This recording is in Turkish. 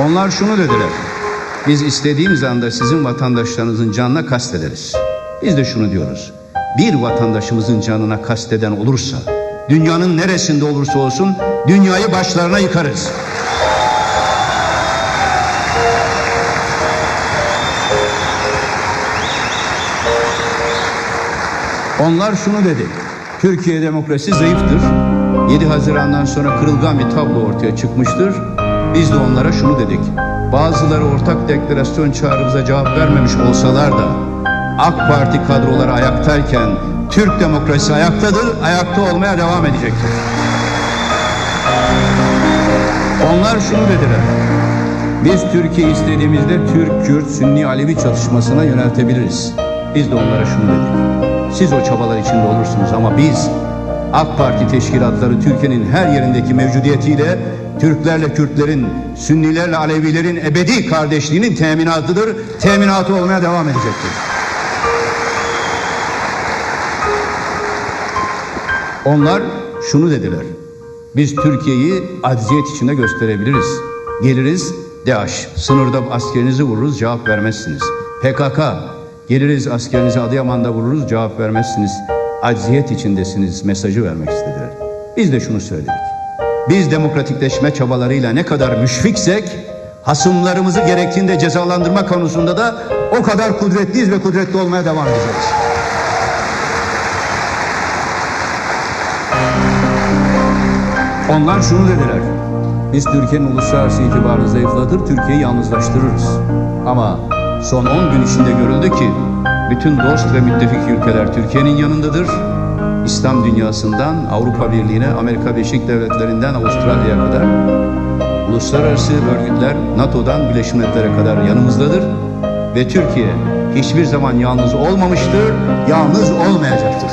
Onlar şunu dediler. Biz istediğimiz anda sizin vatandaşlarınızın canına kastederiz. Biz de şunu diyoruz. Bir vatandaşımızın canına kasteden olursa, dünyanın neresinde olursa olsun dünyayı başlarına yıkarız. Onlar şunu dedi. Türkiye demokrasi zayıftır. 7 Haziran'dan sonra kırılgan bir tablo ortaya çıkmıştır. Biz de onlara şunu dedik. Bazıları ortak deklarasyon çağrımıza cevap vermemiş olsalar da AK Parti kadroları ayaktayken Türk demokrasi ayaktadır, ayakta olmaya devam edecektir. Onlar şunu dediler. Biz Türkiye istediğimizde Türk, Kürt, Sünni, Alevi çatışmasına yöneltebiliriz. Biz de onlara şunu dedik. Siz o çabalar içinde olursunuz ama biz AK Parti teşkilatları Türkiye'nin her yerindeki mevcudiyetiyle Türklerle Kürtlerin, Sünnilerle Alevilerin ebedi kardeşliğinin teminatıdır. Teminatı olmaya devam edecektir. Onlar şunu dediler. Biz Türkiye'yi acziyet içinde gösterebiliriz. Geliriz DAEŞ. Sınırda askerinizi vururuz cevap vermezsiniz. PKK. Geliriz askerinizi Adıyaman'da vururuz cevap vermezsiniz. Acziyet içindesiniz mesajı vermek istediler. Biz de şunu söyledik. Biz demokratikleşme çabalarıyla ne kadar müşfiksek hasımlarımızı gerektiğinde cezalandırma konusunda da o kadar kudretliyiz ve kudretli olmaya devam edeceğiz. Onlar şunu dediler. Biz Türkiye'nin uluslararası itibarını zayıflatır, Türkiye'yi yalnızlaştırırız. Ama son 10 gün içinde görüldü ki bütün dost ve müttefik ülkeler Türkiye'nin yanındadır. İslam dünyasından Avrupa Birliği'ne, Amerika Birleşik Devletleri'nden Avustralya'ya kadar uluslararası örgütler NATO'dan Birleşmiş Milletler'e kadar yanımızdadır ve Türkiye hiçbir zaman yalnız olmamıştır, yalnız olmayacaktır.